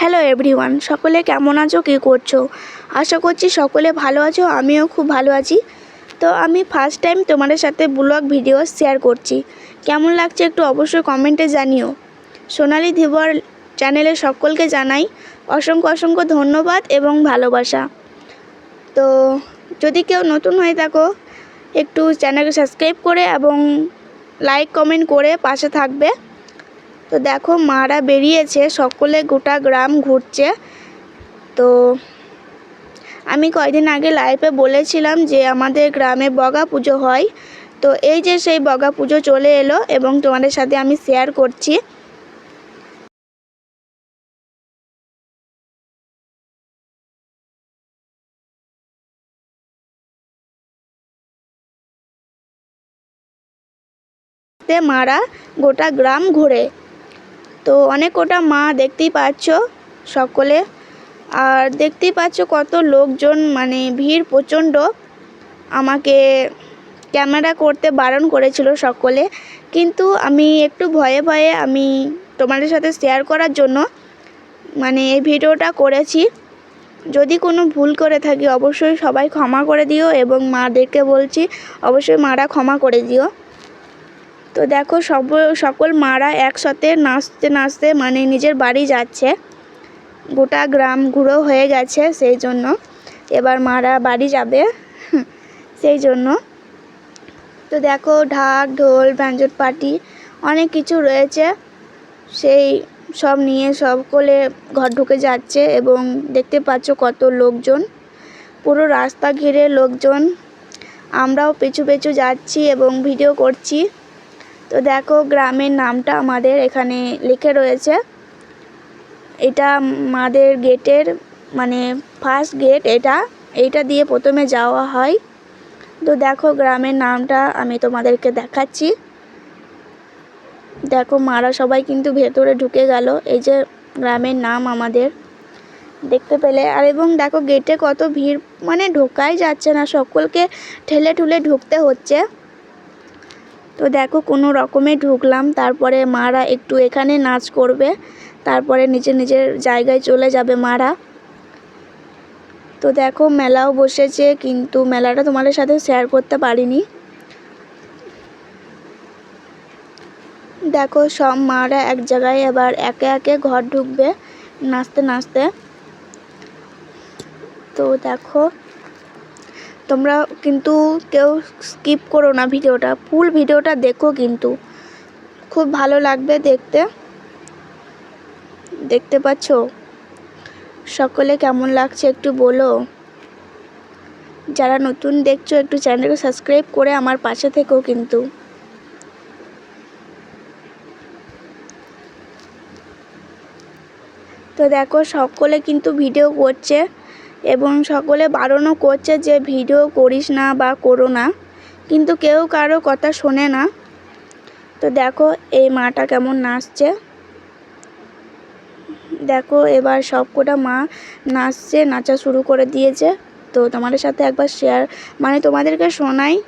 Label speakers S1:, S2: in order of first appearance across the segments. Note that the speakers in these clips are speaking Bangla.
S1: হ্যালো এভরিওয়ান সকলে কেমন আছো? কী করছ? আশা করছি সকলে ভালো আছো, আমিও খুব ভালো আছি। তো আমি ফার্স্ট টাইম তোমাদের সাথে ব্লগ ভিডিও শেয়ার করছি। কেমন লাগছে একটু অবশ্যই কমেন্টে জানিও। সোনালি ধীবর চ্যানেলে সকলকে জানাই অসংখ্য অসংখ্য ধন্যবাদ এবং ভালোবাসা। তো যদি কেউ নতুন হয়ে থাকো, একটু চ্যানেলকে সাবস্ক্রাইব করে এবং লাইক কমেন্ট করে পাশে থাকবে। তো দেখো মারা বেরিয়েছে, সকলে গোটা গ্রাম ঘুরছে। তো আমি কয়দিন আগে লাইভে বলেছিলাম যে আমাদের গ্রামে বগা পুজো হয়। তো এই যে সেই বগা পুজো চলে এলো এবং তোমাদের সাথে আমি শেয়ার করছি। মারা গোটা গ্রাম ঘোরে। তো অনেক কটা মা দেখতেই পাচ্ছ সকলে। আর দেখতেই পাচ্ছ কত লোকজন মানে ভিড় প্রচণ্ড। আমাকে ক্যামেরা করতে বারণ করেছিল সকলে। কিন্তু আমি একটু ভয়ে ভয়ে আমি তোমাদের সাথে শেয়ার করার জন্য মানে এই ভিডিওটা করেছি। যদি কোনো ভুল করে থাকি, অবশ্যই সবাই ক্ষমা করে দিও এবং মাদেরকে বলছি, অবশ্যই মারা ক্ষমা করে দিও। তো দেখো সব সকল মারা একসাথে নাচতে নাচতে মানে নিজের বাড়ি যাচ্ছে। গোটা গ্রাম ঘুরো হয়ে গেছে সেই জন্য। এবার মারা বাড়ি যাবে সেই জন্য। তো দেখো ঢাক, ঢোল, ব্যঞ্জন পার্টি অনেক কিছু রয়েছে। সেই সব নিয়ে সকলে ঘর ঢুকে যাচ্ছে এবং দেখতে পাচ্ছ কত লোকজন। পুরো রাস্তা ঘিরে লোকজন। আমরাও পিছু পিছু যাচ্ছি এবং ভিডিও করছি। তো দেখো গ্রামের নামটা আমাদের এখানে লিখে রয়েছে। এটা মাদের গেটের মানে ফার্স্ট গেট এটা, এইটা দিয়ে প্রথমে যাওয়া হয়। তো দেখো গ্রামের নামটা আমি তোমাদেরকে দেখাচ্ছি। দেখো মারা সবাই কিন্তু ভেতরে ঢুকে গেল, এই যে গ্রামের নাম আমাদের। দেখতে পেলে, আর এবং দেখো গেটে কত ভিড় মানে ঢোকাই যাচ্ছে না, সকলকে ঠেলে ঠুলে ঢুকতে হচ্ছে। তো দেখো, কোনো রকমে ঢুকলাম। তারপরে মারা একটু এখানে নাচ করবে। তারপরে নিজের নিজের জায়গায় চলে যাবে মারা। তো দেখো, মেলাও বসেছে, কিন্তু মেলাটা তোমাদের সাথে শেয়ার করতে পারিনি। দেখো, সব মারা এক জায়গায় এবার একে একে ঘর ঢুকবে, নাচতে নাচতে। তো দেখো তোমরা কিন্তু কেউ স্কিপ করো না ভিডিওটা ফুল ভিডিওটা দেখো কিন্তু। খুব ভালো লাগবে দেখতে। দেখতে পাচ্ছ? সকলে কেমন লাগছে একটু বলো। যারা নতুন দেখছ, একটু চ্যানেলকে সাবস্ক্রাইব করে আমার পাশে থেকেও কিন্তু। তো দেখো, সকলে কিন্তু ভিডিও করছে। এবং সকলে বারণও করছে যে ভিডিও করিস না বা করো না। কিন্তু কেউ কারও কথা শোনে না। তো দেখো, এই মাটা কেমন নাচছে। দেখো, এবার সবকটা মা নাচছে, নাচা শুরু করে দিয়েছে। তো তোমাদের সাথে একবার শেয়ার মানে তোমাদেরকে শোনাই।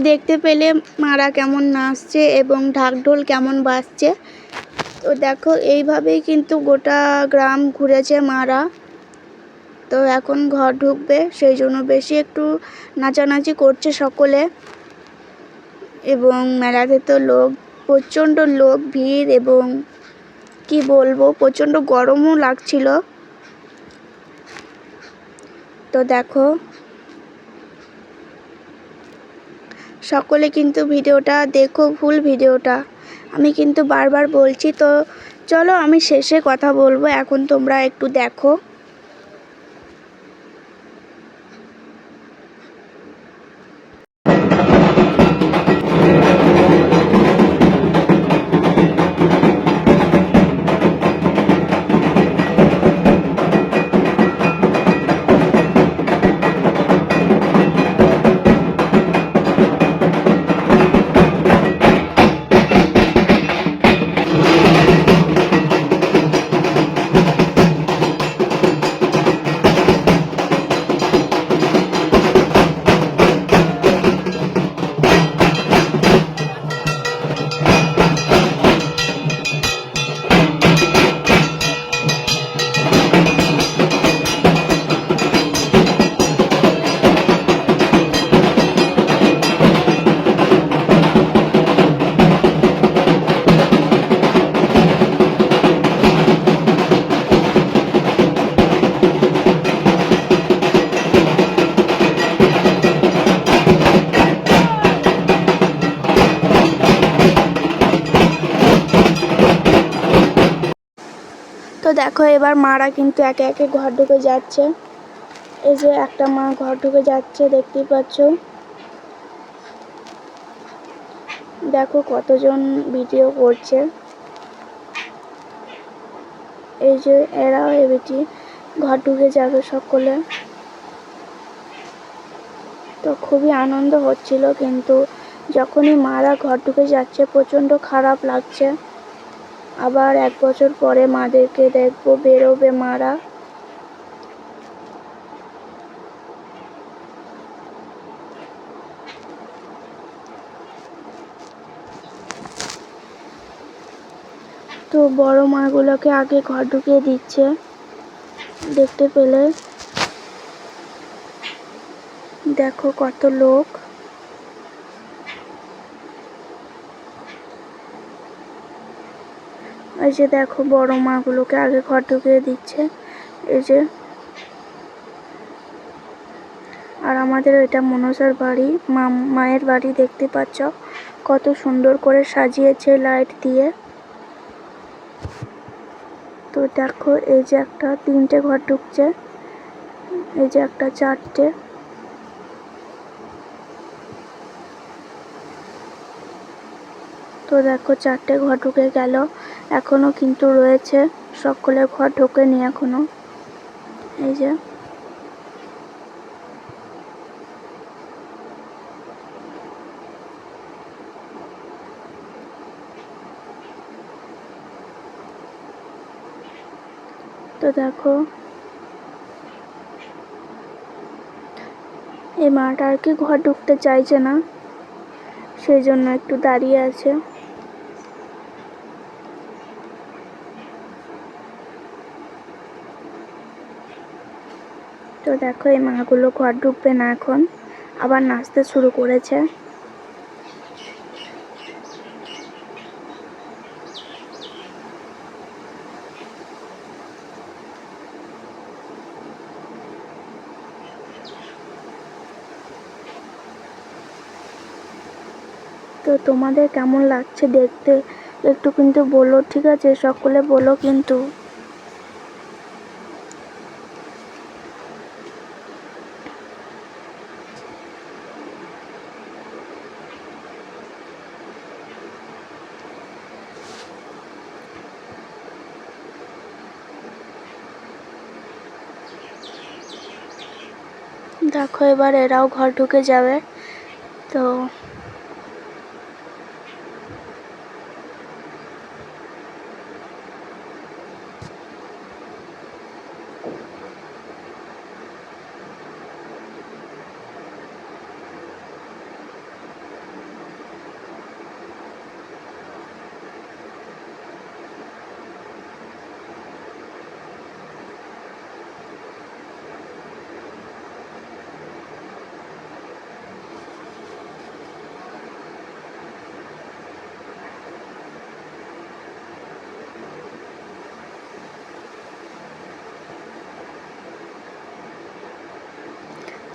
S1: দেখতে পেলে মারা কেমন নাচছে এবং ঢাকঢোল কেমন বাজছে। তো দেখো, এইভাবেই কিন্তু গোটা গ্রাম ঘুরেছে মারা। তো এখন ঘর ঢুকবে, সেই জন্য বেশি একটু নাচানাচি করছে সকলে। এবং মেলাতে তো লোক, প্রচণ্ড লোক, ভিড় এবং কি বলব, প্রচণ্ড গরমও লাগছিল। তো দেখো সকলে কিন্তু ভিডিওটা, দেখো ফুল ভিডিওটা। আমি কিন্তু বারবার বলছি, তো চলো আমি শেষে কথা বলব। এখন তোমরা একটু দেখো। তো দেখো, এবার মারা কিন্তু একে একে ঘর ঢুকে যাচ্ছে। এই যে একটা মা ঘর ঢুকে যাচ্ছে, দেখতেই পাচ্ছ। দেখো কতজন ভিডিও করছে। এই যে এরাও এবিটি ঘর ঢুকে যাবে সকলে। তো খুবই আনন্দ হচ্ছিল, কিন্তু যখনই মারা ঘর ঢুকে যাচ্ছে, প্রচণ্ড খারাপ লাগছে। আবার এক বছর পরে মাদেরকে দেখব, বেরোবে মারা। তো বড় মাগুলোকে আগে ঘর ঢুকিয়ে দিচ্ছে, দেখতে পেলে। দেখো কত লোক। এই যে দেখো বড় মাগুলোকে আগে ঘর ঢুকিয়ে দিচ্ছে। এই যে। আর আমাদের এটা মনসার বাড়ি, মা, মায়ের বাড়ি দেখতে পাচ্ছ। কত সুন্দর করে সাজিয়েছে লাইট দিয়ে। তো দেখো, এই যে একটা তিনটে ঘর ঢুকছে। এই যে একটা চারটে। তো দেখো চারটে ঘর ঢুকে গেল। এখনও কিন্তু রয়েছে। সকলে ঘর ঢোকেনি এখনও। এই যে। তো দেখো। এই মাটা আর কি ঘর ঢুকতে চাইছে না। সেই জন্য একটু দাঁড়িয়ে আছে। তো দেখো, এই মাগুলো ঘর ঢুকবে না এখন। আবার নাচতে শুরু করেছে। তো তোমাদের কেমন লাগছে দেখতে, একটু কিন্তু বলো, ঠিক আছে? সকলে বলো কিন্তু। দেখো এবার এরাও ঘর ঢুকে যাবে। তো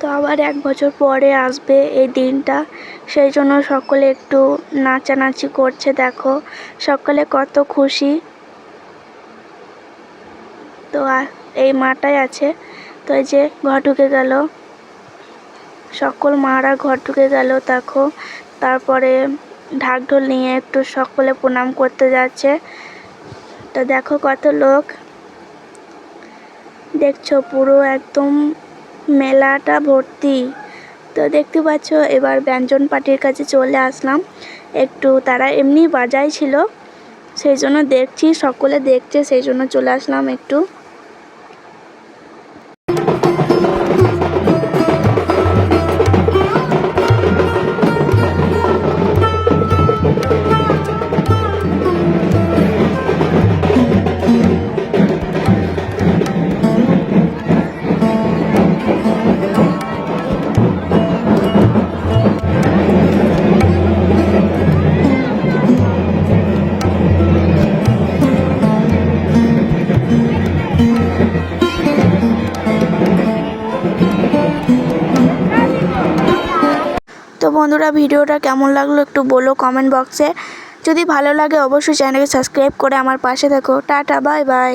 S1: তো আবার এক বছর পরে আসবে এই দিনটা। সেই জন্য সকলে একটু নাচানাচি করছে, দেখো। সকলে কত খুশি। তো এই মাটাই আছে। তো এই যে ঘর ঢুকে গেল। সকল মারা ঘর ঢুকে গেল, দেখো। তারপরে ঢাক ঢোল নিয়ে একটু সকলে প্রণাম করতে যাচ্ছে। তো দেখো কত লোক। দেখছ পুরো একদম মেলাটা ভর্তি। তো দেখতে পাচ্ছ, এবার ব্যঞ্জন পার্টির কাছে চলে আসলাম। একটু তারা এমনি বাজাই ছিল, সেই জন্য দেখছি, সকলে দেখছে, সেই জন্য চলে আসলাম একটু। বন্ধুরা, ভিডিওটা কেমন লাগল একটু বলো কমেন্ট বক্সে যদি ভালো লাগে, অবশ্যই চ্যানেলকে সাবস্ক্রাইব করে আমার পাশে থেকো। Tata bye bye